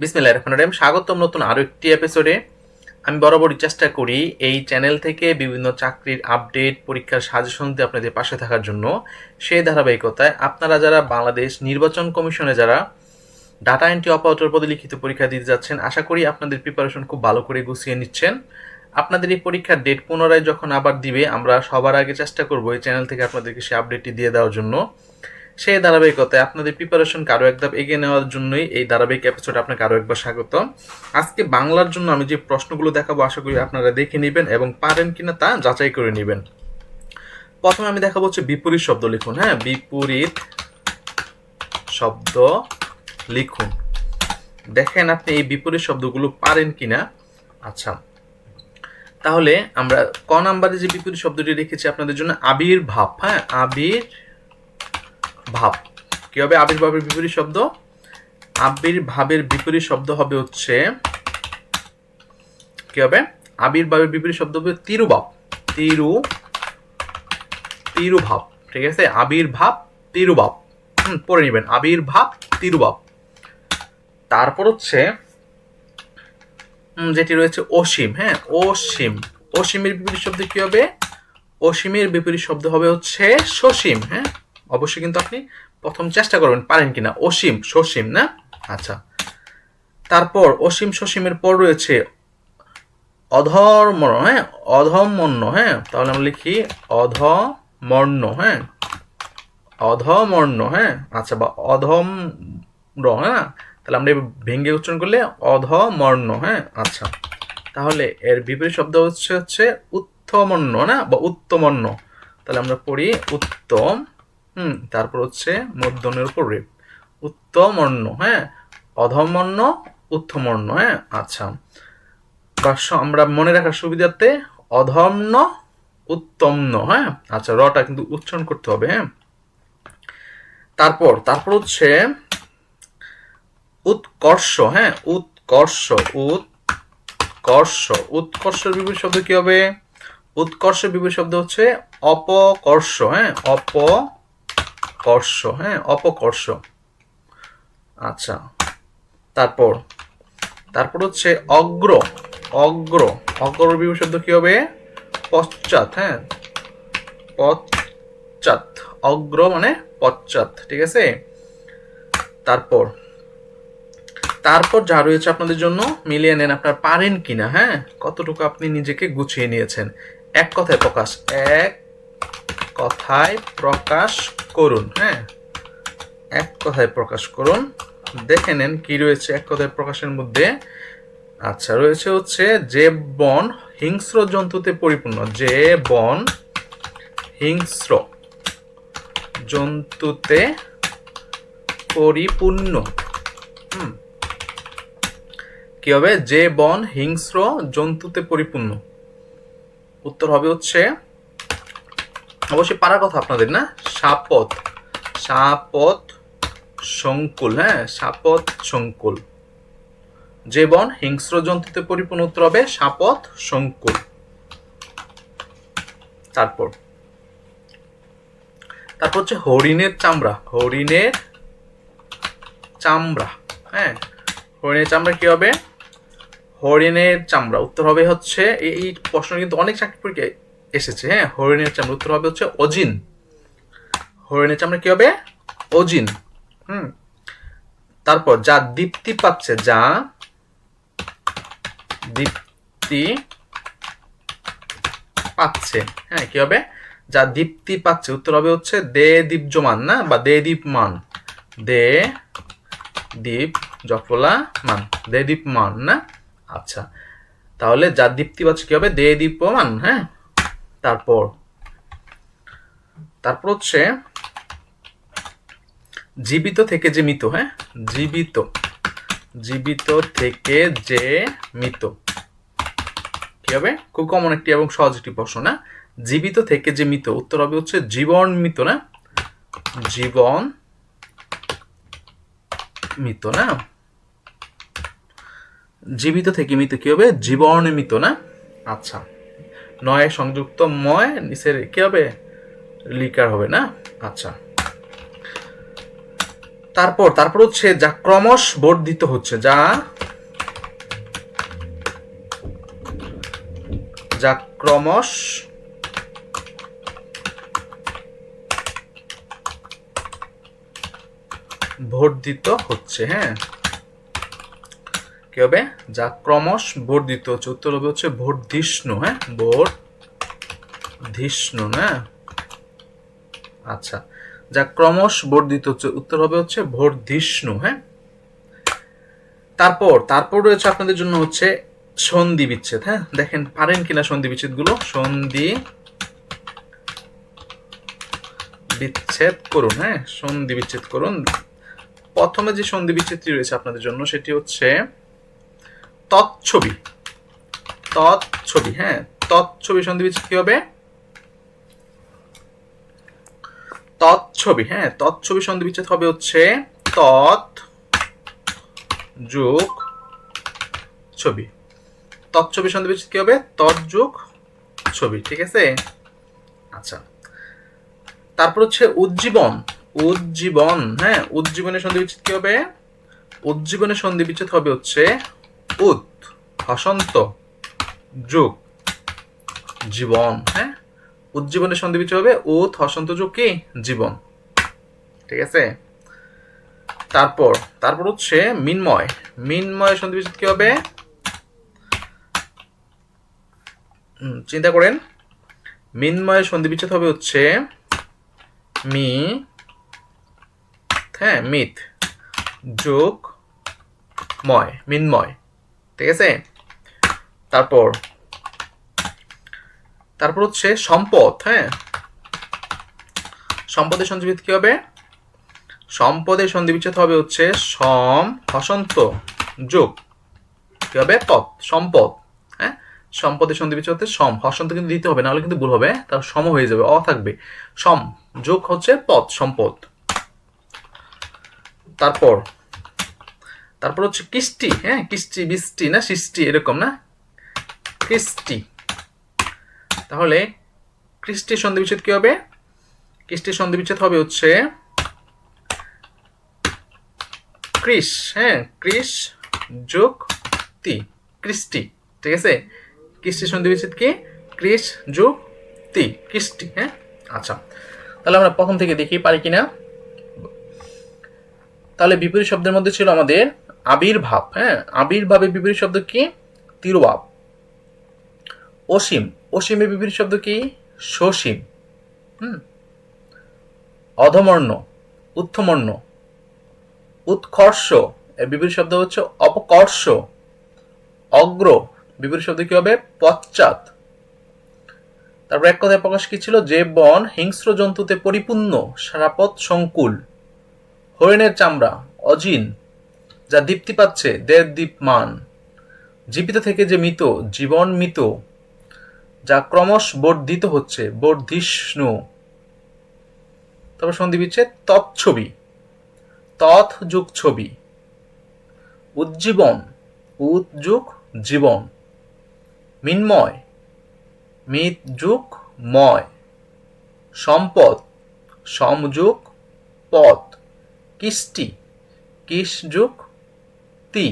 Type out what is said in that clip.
বিসমিল্লাহ রহমান রহিম। স্বাগতম নতুন আরও একটি এপিসোডে আমি বরাবরই চেষ্টা করি এই চ্যানেল থেকে বিভিন্ন চাকরির আপডেট পরীক্ষার সাজেশন দিয়ে আপনাদের পাশে থাকার জন্য। সেই ধারাবাহিকতায় আপনারা যারা বাংলাদেশ নির্বাচন কমিশনে যারা ডাটা এন্ট্রি অপারেটর পদে লিখিত পরীক্ষা দিতে যাচ্ছেন, আশা করি আপনাদের প্রিপারেশন খুব ভালো করে গুছিয়ে নিচ্ছেন। আপনাদের এই পরীক্ষার ডেট পুনরায় যখন আবার দিবে, আমরা সবার আগে চেষ্টা করব এই চ্যানেল থেকে আপনাদেরকে সেই আপডেটটি দিয়ে দেওয়ার জন্য। সেই ধারাবাহিকতায় আপনাদের প্রিপারেশনকে আরও একধাপ এগিয়ে নেওয়ার জন্যই এই ধারাবাহিক এপিসোডে আপনাকে আরও একবার স্বাগত। আজকে বাংলার জন্য আমি যে প্রশ্নগুলো দেখাবো, আশা করি আপনারা দেখে নেবেন এবং পারেন কিনা তা যাচাই করে নেবেন। প্রথমে আমি দেখাবো হচ্ছে বিপরীত শব্দ লিখুন। হ্যাঁ বিপরীত শব্দ লিখুন। দেখেন আপনি এই বিপরীত শব্দগুলো পারেন কিনা। আচ্ছা তাহলে আমরা ক নাম্বারে যে বিপরীত শব্দটি রেখেছি আপনাদের জন্য আবির্ভাব হ্যাঁ আবির ভাব। কি হবে? আবির্ভাবের বিপরীত শব্দ? আবির্ভাবের বিপরীত শব্দ হবে হচ্ছে, কি হবে? আবির্ভাবের বিপরীত শব্দ হবে তিরুভাব। তিরু, তিরুভাব। ঠিক আছে? আবির্ভাব তিরুভাব। হুম, পড়ে নেবেন। আবির্ভাব তিরুভাব। তারপর হচ্ছে যেটি রয়েছে অসীম হ্যাঁ? অসীম। অসীমের বিপরীত শব্দ কি হবে? অসীমের বিপরীত শব্দ হবে হচ্ছে সসীম হ্যাঁ? অবশ্যই কিন্তু আপনি প্রথম চেষ্টা করবেন, পারেন কিনা। অসীম, সসীম, না? আচ্ছা। তারপর অসীম, সসীমের পর রয়েছে অধর্ম হ্যাঁ? অধমন্য হ্যাঁ? তাহলে আমরা লিখি অধমর্ণ হ্যাঁ? অধমর্ণ হ্যাঁ? আচ্ছা বা অধম হ্যাঁ? তাহলে আমরা ভেঙ্গে উচ্চারণ করলে অধমর্ণ হ্যাঁ? আচ্ছা। তাহলে এর বিপরীত শব্দ হচ্ছে হচ্ছে উত্তমন্য না? বা উত্তমন্য তাহলে আমরা পড়ি উত্তম হুম, তারপর হচ্ছে মধ্যনের উপর রেপ উত্তমর্ণ হ্যাঁ? অধমর্ণ, উত্তমর্ণ হ্যাঁ? আচ্ছা। বা আমরা মনে রাখার সুবিধার্থে অধম্ন উত্তমন হ্যাঁ? আচ্ছা রটা কিন্তু উচ্চারণ করতে হবে হ্যাঁ? তারপর তারপর হচ্ছে উৎকর্ষ হ্যাঁ? উৎকর্ষ উৎকর্ষ। উৎকর্ষের বিপরীত শব্দ কি হবে? উৎকর্ষের বিপরীত শব্দ হচ্ছে অপকর্ষ হ্যাঁ? অপকর্ষ হ্যাঁ অপকর্ষ। আচ্ছা তারপর তারপর হচ্ছে অগ্র অগ্র অগ্র বিপরীত শব্দ কি হবে? পশ্চাৎ হ্যাঁ পশ্চাৎ, অগ্র মানে পশ্চাৎ, ঠিক আছে? তারপর তারপর যা রয়েছে আপনাদের জন্য, মিলিয়ে নেন আপনার পারেন কিনা হ্যাঁ? কতটুকু আপনি নিজেকে গুছিয়ে নিয়েছেন? এক কথায় প্রকাশ, এক কথায় প্রকাশ করুন হ্যাঁ? এক কথায় প্রকাশ করুন। দেখে নেন কি রয়েছে এক কথায় প্রকাশের মধ্যে। আচ্ছা রয়েছে হচ্ছে যে বন হিংস্র জন্তুতে পরিপূর্ণ। যে বন হিংস্র জন্তুতে পরিপূর্ণ। হুম। কি হবে? যে বন হিংস্র জন্তুতে পরিপূর্ণ। উত্তর হবে হচ্ছে অবশ্যই পারার কথা আপনাদের, না? সাপথ সাপথ সংকুল হ্যাঁ? সাপথ সংকুল। যে বন হিংস্র জন্তুতে পরিপূর্ণ উত্তর হবে সাপথ সংকুল। তারপর? তারপর হচ্ছে হরিণের চামড়া। হরিণের চামড়া হ্যাঁ? হরিণের চামড়া কি হবে? হরিণের চামড়া। উত্তর হবে হচ্ছে এই এই প্রশ্ন কিন্তু অনেক চাকরি পরীক্ষায় এসেছে হ্যাঁ হরিণের চামড়া। উত্তর হবে হচ্ছে অজিন। হরিণের চামড়া কি হবে? অজিন। হুম। তারপর, যা দীপ্তি পাচ্ছে, যা দীপ্তি পাচ্ছে হ্যাঁ কি হবে? যা দীপ্তি পাচ্ছে, উত্তর হবে হচ্ছে দে দীপ্যমান না? বা দে দীপমান। দে দীপ জফলা মান। দে দীপমান, না? আচ্ছা। তাহলে যা দীপ্তি পাচ্ছে, কি হবে? দে দীপমান হ্যাঁ? তারপর তারপর হচ্ছে জীবিত থেকে যে মৃত হ্যাঁ? জীবিত জীবিত থেকে যে মৃত। কি হবে? খুব কমন একটি এবং সহজ একটি প্রশ্ন, না? জীবিত থেকে যে মৃত, উত্তর হবে হচ্ছে জীবন মৃত, না? জীবন মৃত, না? জীবিত থেকে মৃত কি হবে? জীবন মৃত, না? আচ্ছা। নয় সংযুক্ত ময় নিচের কি হবে? লিকার হবে না? আচ্ছা। তারপর তারপর হচ্ছে যা ক্রমশ বর্ধিত হচ্ছে, যা যা ক্রমশ বর্ধিত হচ্ছে হ্যাঁ। কি হবে? যা ক্রমশ বর্ধিত হচ্ছে। উত্তর হবে হচ্ছে বর্ধিষ্ণু হ্যাঁ? বর্ধিষ্ণু না আচ্ছা যা ক্রমশ বর্ধিত হচ্ছে। উত্তর হবে হচ্ছে বর্ধিষ্ণু হ্যাঁ? তারপর তারপর রয়েছে আপনাদের জন্য হচ্ছে সন্ধি বিচ্ছেদ হ্যাঁ? দেখেন, পারেন কিনা সন্ধি বিচ্ছেদগুলো সন্ধি বিচ্ছেদ করুন হ্যাঁ? সন্ধি বিচ্ছেদ করুন। প্রথমে যে সন্ধি বিচ্ছেদটি রয়েছে আপনাদের জন্য, সেটি হচ্ছে তৎছবি। তৎছবি হ্যাঁ তৎছবি সন্ধি বিচ্ছেদ কি হবে? তৎছবি হ্যাঁ তৎছবি সন্ধি বিচ্ছেদ হবে হচ্ছে তৎ যোগ ছবি। তৎছবি সন্ধি বিচ্ছেদ কি হবে? তৎ যোগ ছবি, ঠিক আছে? আচ্ছা। তারপর হচ্ছে উজ্জীবন উজ্জীবন হ্যাঁ উজ্জীবনের সন্ধি বিচ্ছেদ কি হবে? উজ্জীবনের সন্ধি বিচ্ছেদ হবে হচ্ছে উত হসন্ত যোগ, জীবন হ্যাঁ? উজ্জীবনের সন্ধি বিচ্ছেদ হবে উত হসন্ত যোগ কি? জীবন। ঠিক আছে? তারপর তারপর হচ্ছে মিনময়। মিনময় সন্ধি বিচ্ছেদ কি হবে? চিন্তা করেন। মিনময় সন্ধি বিচ্ছেদ হবে হচ্ছে মি হ্যাঁ মিথ যোগ ময় মিনময়। ঠিক আছে? তারপর তারপর হচ্ছে সম্পদ হ্যাঁ? সম্পদের সন্ধিবিচ্ছেদ কি হবে? সম্পদের সন্ধিবিচ্ছেদ হবে হচ্ছে সম, হসন্ত, যোগ। কি হবে? পদ সম্পদ হ্যাঁ? সম্পদের সন্ধিবিচ্ছেদ হচ্ছে সম। হসন্ত কিন্তু দিতে হবে, নাহলে কিন্তু ভুল হবে তার সম হয়ে যাবে, অ থাকবে। সম, যোগ হচ্ছে পদ সম্পদ। তারপর তারপর হচ্ছে কিস্তি হ্যাঁ? কিস্তি বৃষ্টি না সৃষ্টি, এরকম না? কৃষ্টি। তাহলে কৃষ্টির সন্ধিবিচ্ছেদ কি হবে? কৃষ্টির সন্ধিবিচ্ছেদ হবে হচ্ছে কৃষ হ্যাঁ? কৃষ যোগ তি, কৃষ্টি, ঠিক আছে? কৃষ্টির সন্ধিবিচ্ছেদ কি? কৃষ যোগ তি, কৃষ্টি হ্যাঁ? আচ্ছা তাহলে আমরা প্রথম থেকে দেখি পারি কিনা। তাহলে বিপরীত শব্দের মধ্যে ছিল আমাদের আবির্ভাব হ্যাঁ? আবির্ভাবের বিপরীত শব্দ কি? তিরুভাব। অসীম। অসীমের বিপরীত শব্দ কি? সসীম। হুম? অধমর্ণ। উত্থমর্ণ। উৎকর্ষ। এর বিপরীত শব্দ হচ্ছে অপকর্ষ। অগ্র। বিপরীত শব্দ কি হবে? পশ্চাৎ। তারপর এক কথায় প্রকাশ কি ছিল? যে বন হিংস্র জন্তুতে পরিপূর্ণ, সারাপথ সংকুল। হরিণের চামড়া, অজিন। যা দীপ্তি পাচ্ছে দের দীপমান। জীবিত থেকে যে মৃত, জীবন মৃত, যা ক্রমশ বর্ধিত হচ্ছে, বর্ধিষ্ণু। তারপর সন্ধি বিচ্ছেদ তৎছবি তৎ যুগ ছবি উজ্জীবন উদ্যুগ জীবন। মিন্ময় মিত যুগ ময়। সম্পদ, সমযুগ পথ। কিষ্টি কিস যুগ তি